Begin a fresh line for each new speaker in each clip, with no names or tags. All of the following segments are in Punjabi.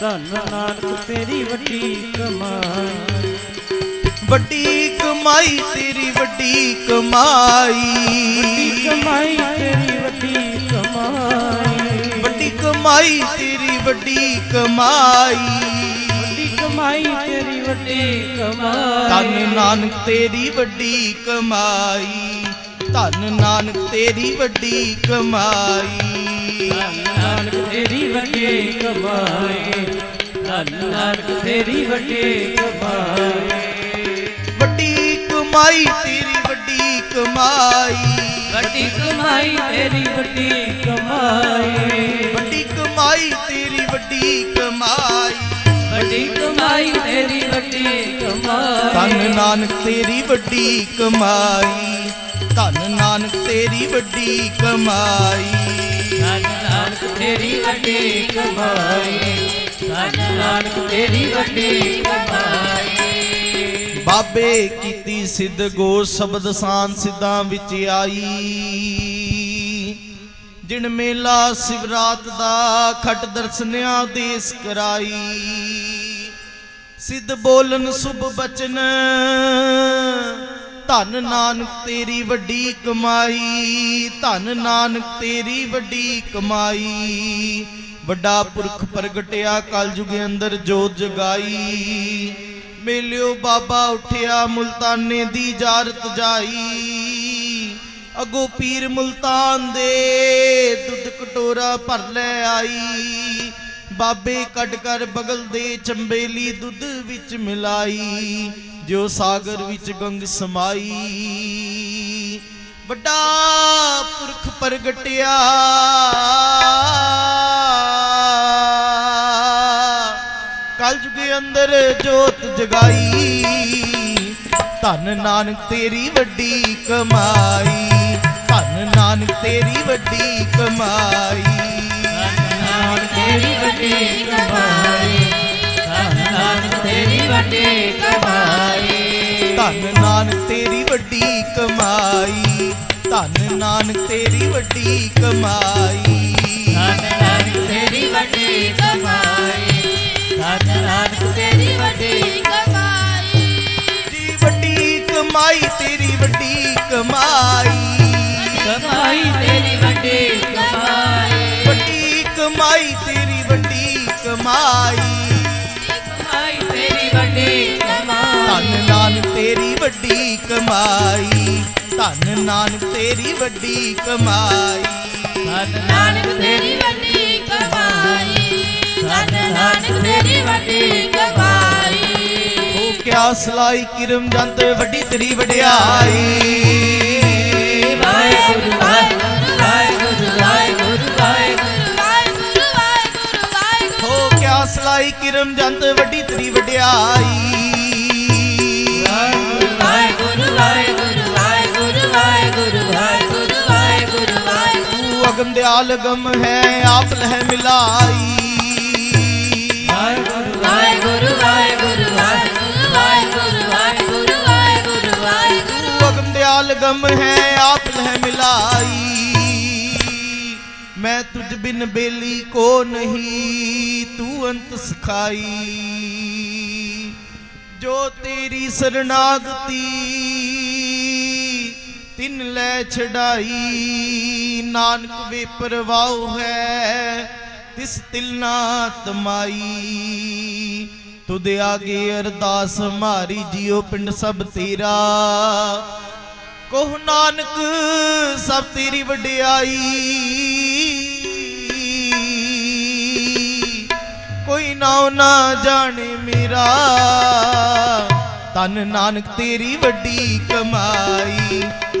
ਧੰਨ ਨਾਨਕ ਤੇਰੀ ਵੱਡੀ ਕਮਾਈ।
ਵੱਡੀ ਕਮਾਈ ਤੇਰੀ ਵੱਡੀ
ਵੱਡੀ
ਕਮਾਈ
ਕਮਾਈ ਤੇਰੀ ਵੱਡੀ ਕਮਾਈ।
ਵੱਡੀ ਕਮਾਈ ਤੇਰੀ ਵੱਡੀ ਕਮਾਈ।
ਵੱਡੀ ਕਮਾਈ ਤੇਰੀ ਵੱਡੀ ਕਮਾਈ।
ਧੰਨ ਨਾਨਕ ਤੇਰੀ ਵੱਡੀ ਕਮਾਈ। ਧੰਨ ਨਾਨਕ ਤੇਰੀ ਵੱਡੀ ਕਮਾਈ।
ਨਾਨਕ ਵੱਡੀ ਕਮਾਈ ਧੰਨ ਨਾਨਕ ਤੇਰੀ ਵੱਡੀ ਕਮਾਈ।
ਵੱਡੀ ਕਮਾਈ ਤੇਰੀ ਵੱਡੀ ਕਮਾਈ।
ਵੱਡੀ ਕਮਾਈ ਤੇਰੀ ਵੱਡੀ ਕਮਾਈ।
ਵੱਡੀ ਕਮਾਈ ਤੇਰੀ ਵੱਡੀ ਕਮਾਈ।
ਵੱਡੀ ਕਮਾਈ ਤੇਰੀ ਵੱਡੀ ਕਮਾਈ।
ਧੰਨ ਨਾਨਕ ਤੇਰੀ ਵੱਡੀ ਕਮਾਈ। ਧੰਨ ਨਾਨਕ ਤੇਰੀ ਵੱਡੀ ਕਮਾਈ।
ਧੰਨ ਤੇਰੀ ਵੱਡੀ ਕਮਾਈ। ਧੰਨ ਨਾਨਕ, ਤੇਰੀ ਵੱਡੀ ਕਮਾਈ।
ਬਾਬੇ ਕੀਤੀ ਸਿੱਧ ਗੋ ਸ਼ਬਦ ਸਾਨ ਸਿੱਧਾਂ ਵਿੱਚ ਆਈ। ਜਿਨ ਮੇਲਾ ਸਿਵਰਾਤ ਦਾ ਖਟ ਦਰਸ਼ਨਿਆ ਦੇਸ ਕਰਾਈ ਸਿੱਧ ਬੋਲਨ ਸੁਭ ਬਚਨ ਧੰਨ ਨਾਨਕ ਤੇਰੀ ਵੱਡੀ ਕਮਾਈ, ਧਨ ਨਾਨਕ ਤੇਰੀ ਵੱਡੀ ਕਮਾਈ। ਵੱਡਾ ਪੁਰਖ ਪ੍ਰਗਟਿਆ ਕਲਯੁਗ ਅੰਦਰ ਜੋਤ ਜਗਾਈ। ਮੇਲਿਓ ਬਾਬਾ ਉਠਿਆ ਮੁਲਤਾਨੇ ਦੀ ਜਾਰਤ ਜਾਈ। ਅਗੋ ਪੀਰ ਮੁਲਤਾਨ ਦੇ ਦੁੱਧ ਕਟੋਰਾ ਭਰ ਲੈ ਆਈ। ਬਾਬੇ ਕੱਢ ਕਰ ਬਗਲ ਦੇ ਚੰਬੇਲੀ ਦੁੱਧ ਵਿੱਚ ਮਿਲਾਈ। ਜੋ ਸਾਗਰ ਵਿੱਚ ਗੰਗ ਸਮਾਈ, ਵੱਡਾ ਪੁਰਖ ਪ੍ਰਗਟਿਆ। ਕਲਯੁਗ ਅੰਦਰ ਜੋਤ ਜਗਾਈ, ਧੰਨ ਨਾਨਕ ਤੇਰੀ ਵੱਡੀ ਕਮਾਈ, ਧੰਨ ਨਾਨਕ ਤੇਰੀ ਵੱਡੀ ਕਮਾਈ।
ਧੰਨ ਨਾਨਕ ਤੇਰੀ ਵੱਡੀ ਕਮਾਈ
ਧੰਨ ਨਾਨਕ ਤੇਰੀ ਵੱਡੀ ਕਮਾਈ। ਧੰਨ ਨਾਨਕ ਤੇਰੀ ਵੱਡੀ ਕਮਾਈ
ਧੰਨ ਨਾਨਕ ਤੇਰੀ ਵੱਡੀ
ਜੀ ਵੱਡੀ ਕਮਾਈ ਤੇਰੀ ਵੱਡੀ ਕਮਾਈ।
ਕਮਾਈ ਤੇਰੀ ਵੱਡੀ ਕਮਾਈ।
ਵੱਡੀ ਕਮਾਈ ਤੇਰੀ ਵੱਡੀ ਕਮਾਈ
ਕਮਾਈ।
ਨਾਨਕ ਤੇਰੀ ਵੱਡੀ ਕਮਾਈ। ਧੰਨ ਨਾਨ ਤੇਰੀ ਵੱਡੀ ਕਮਾਈ।
ਧੰਨ
ਨਾਨਕ ਤੇਰੀ ਵੱਡੀ ਕਮਾਈ। ਧੰਨ ਨਾਨਕ ਤੇਰੀ ਵੱਡੀ ਕਮਾਈ।
ਉਹ ਕਿਆ ਸਲਾਈ ਕਿਰਮ ਜੰਤ ਵੱਡੀ ਤੇਰੀ ਵਡਿਆਈ।
ਵਾਹਿਗੁਰੂ ਵਾਹਿਗੁਰੂ ਵਾਹਿਗੁਰੂ
ਕਿਰਮ ਜੰਤ ਵੱਡੀ ਤਰੀ ਵਡਿਆਈ।
ਵਾਹਿਗੁਰੂ ਵਾਹਿਗੁਰੂ ਵਾਹਿਗੁਰੂ
ਤੂੰ ਅਗਮ ਦੇ ਆਲਗਮ ਹੈ ਆਪ ਲਹਿ ਮਿਲਾਈ। ਮੈਂ ਤੁਝ ਬਿਨ ਬੇਲੀ ਕੋ ਨਹੀਂ ਤੂੰ ਅੰਤ ਸਖਾਈ। ਜੋ ਤੇਰੀ ਸਰਨਾਗਤੀ ਤਿੰਨ ਲੈ ਛਡਾਈ, ਨਾਨਕ ਵੇ ਪਰਵਾਹ ਹੈ, ਤਿਸ ਤਿਲਨਾ ਤਮਾਈ। ਤੁਧ ਆਗੇ ਅਰਦਾਸ ਮਾਰੀ ਜਿਉ ਪਿੰਡ ਸਭ ਤੇਰਾ। ਕੋਹ ਨਾਨਕ, ਸਭ ਤੇਰੀ ਵਡਿਆਈ। ਕੋਈ ਨਾਉ ਨਾ ਜਾਣੇ ਮੇਰਾ। ਤਨ ਨਾਨਕ ਤੇਰੀ ਵੱਡੀ ਕਮਾਈ।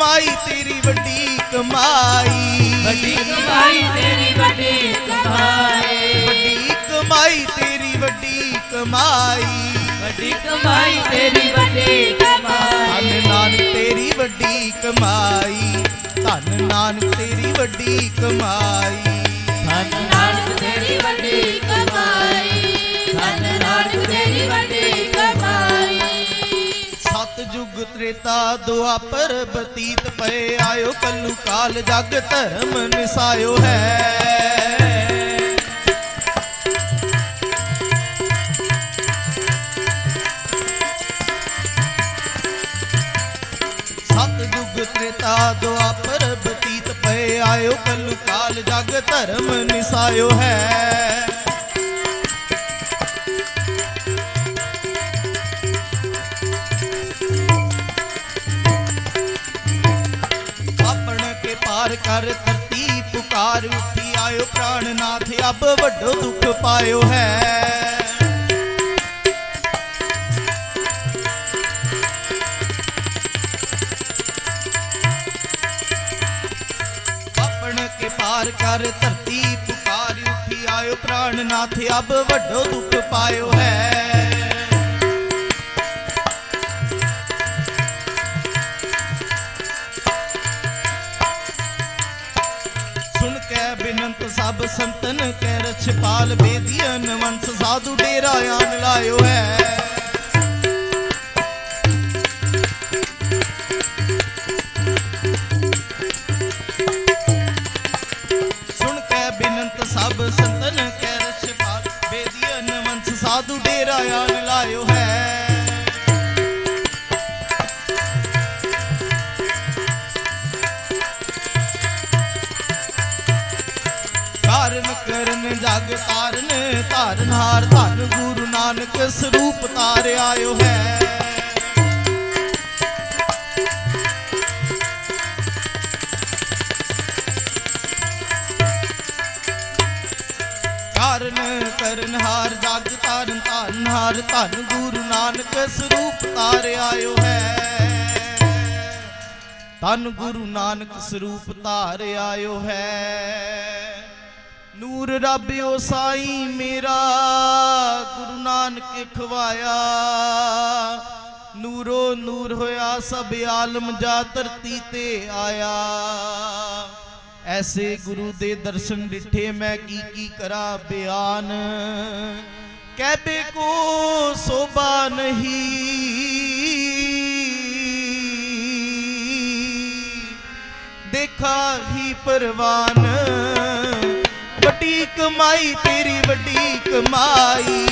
ਕਮਾਈ ਤੇਰੀ ਵੱਡੀ ਕਮਾਈ।
ਵੱਡੀ ਕਮਾਈ ਤੇਰੀ ਵੱਡੀ ਕਮਾਈ।
ਵੱਡੀ ਕਮਾਈ ਤੇਰੀ ਵੱਡੀ ਕਮਾਈ।
ਵੱਡੀ ਕਮਾਈ ਤੇਰੀ ਵੱਡੀ ਕਮਾਈ।
ਧੰਨ ਨਾਨਕ ਤੇਰੀ ਵੱਡੀ ਕਮਾਈ। ਧੰਨ ਨਾਨਕ ਤੇਰੀ ਵੱਡੀ ਕਮਾਈ।
ਧੰਨ
ਤ੍ਰੇਤਾ ਦੁਆਪਰ ਬਤੀਤ ਪਏ। ਆਇਓ ਕੱਲੂ ਕਾਲ ਜਗ ਧਰਮ ਨਿਸਾਇਓ ਹੈ। ਸਤਜੁਗ ਤ੍ਰੇਤਾ ਦੁਆਪਰ ਬਤੀਤ ਪਏ। ਆਇਓ ਕੱਲੂ ਕਾਲ ਜਗ ਧਰਮ ਨਿਸਾਇਓ ਹੈ। ਕਰ ਧਰਤੀ ਪੁਕਾਰ ਉੱਠੀ ਆਇਓ ਪ੍ਰਾਣਨਾਥ ਅਬ ਵੱਡੋ ਦੁੱਖ ਪਾਇਓ ਹੈ ਆਪਣ ਕੇ ਪਾਰ ਕਰ ਧਰਤੀ ਪੁਕਾਰ ਉੱਠੀ ਆਇਓ ਪ੍ਰਾਣਨਾਥ ਅਬ ਵੱਡੋ ਦੁੱਖ ਪਾਇਓ ਹੈ ਬਿਨੰਤ ਸਭ ਸੰਤਨ ਕੈ ਰਛਪਾਲ ਬੇਦੀਨ ਵੰਸ ਨਾਨਕ ਸਰੂਪ ਤਾਰ ਆਇਓ ਹੈ। ਕਾਰਨ ਕਰਨ ਹਾਰ, ਜਗ ਤਾਰਨ ਧੰਨ ਹਾਰ, ਧੰਨ ਗੁਰੂ ਨਾਨਕ ਸਰੂਪ ਤਾਰ ਆਇਓ ਹੈ। ਧੰਨ ਗੁਰੂ ਨਾਨਕ ਸਰੂਪ ਧਾਰ ਆਇਓ ਹੈ। ਨੂਰ ਰੱਬ ਓ ਮੇਰਾ, ਗੁਰੂ ਨਾਨਕ ਖਵਾਇਆ। ਨੂਰੋ ਨੂਰ ਹੋਇਆ, ਸਭ ਆਲਮ ਜਾ ਧਰਤੀ ਤੇ ਆਇਆ। ਐਸੇ ਗੁਰੂ ਦੇ ਦਰਸ਼ਨ ਡਿਠੇ, ਮੈਂ ਕੀ ਕੀ ਕਰਾਂ ਬਿਆਨ। ਕਹਿਬੇ ਕੋ ਸੋਭਾ ਨਹੀਂ। ਦੇਖਾ ਹੀ ਪਰਵਾਨ। ਵੱਡੀ ਕਮਾਈ ਤੇਰੀ ਵੱਡੀ ਕਮਾਈ।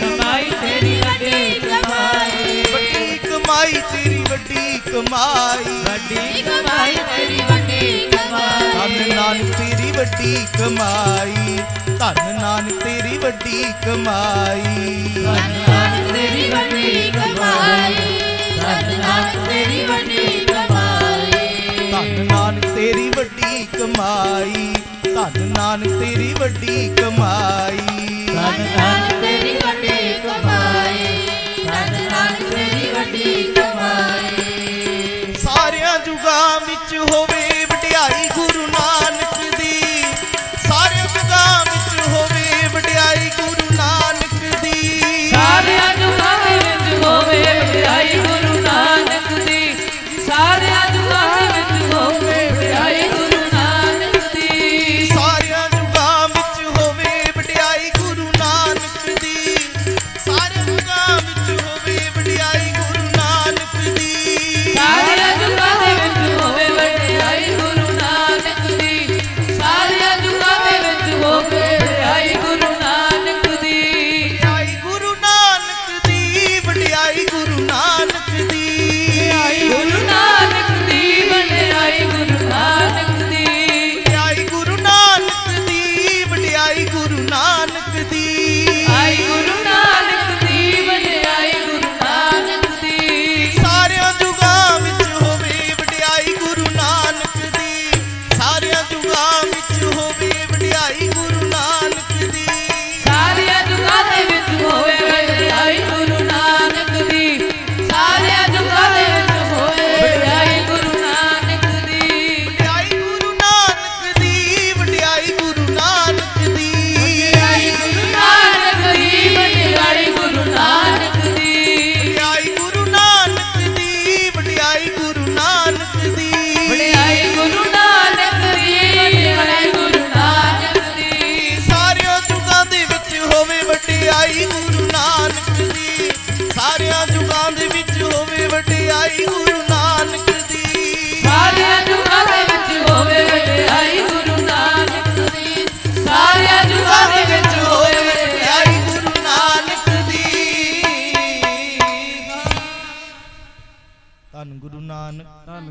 ਕਮਾਈ ਤੇਰੀ ਵੱਡੀ ਕਮਾਈ।
ਵੱਡੀ ਕਮਾਈ ਤੇਰੀ ਵੱਡੀ ਕਮਾਈ।
ਵੱਡੀ ਕਮਾਈ ਤੇਰੀ ਵੱਡੀ ਕਮਾਈ।
ਧੰਨ ਨਾਨਕ ਤੇਰੀ ਵੱਡੀ ਕਮਾਈ। ਧੰਨ ਨਾਨਕ ਤੇਰੀ ਵੱਡੀ ਕਮਾਈ।
ਧੰਨ ਨਾਨਕ ਤੇਰੀ ਵੱਡੀ ਕਮਾਈ। ਧੰਨ ਨਾਨਕ ਤੇਰੀ ਵੱਡੀ ਕਮਾਈ।
ਧੰਨ ਨਾਨਕ ਤੇਰੀ ਵੱਡੀ ਕਮਾਈ। ਧੰਨ ਨਾਨਕ ਤੇਰੀ ਵੱਡੀ ਕਮਾਈ।
ਧੰਨ ਨਾਨਕ ਤੇਰੀ ਵੱਡੀ ਕਮਾਈ। ਧੰਨ ਨਾਨਕ ਤੇਰੀ ਵੱਡੀ ਕਮਾਈ।
ਸਾਰਿਆਂ ਜੁਗਾਂ ਵਿੱਚ ਹੋਵੇ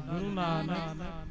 ਧੰਨ ਗੁਰੂ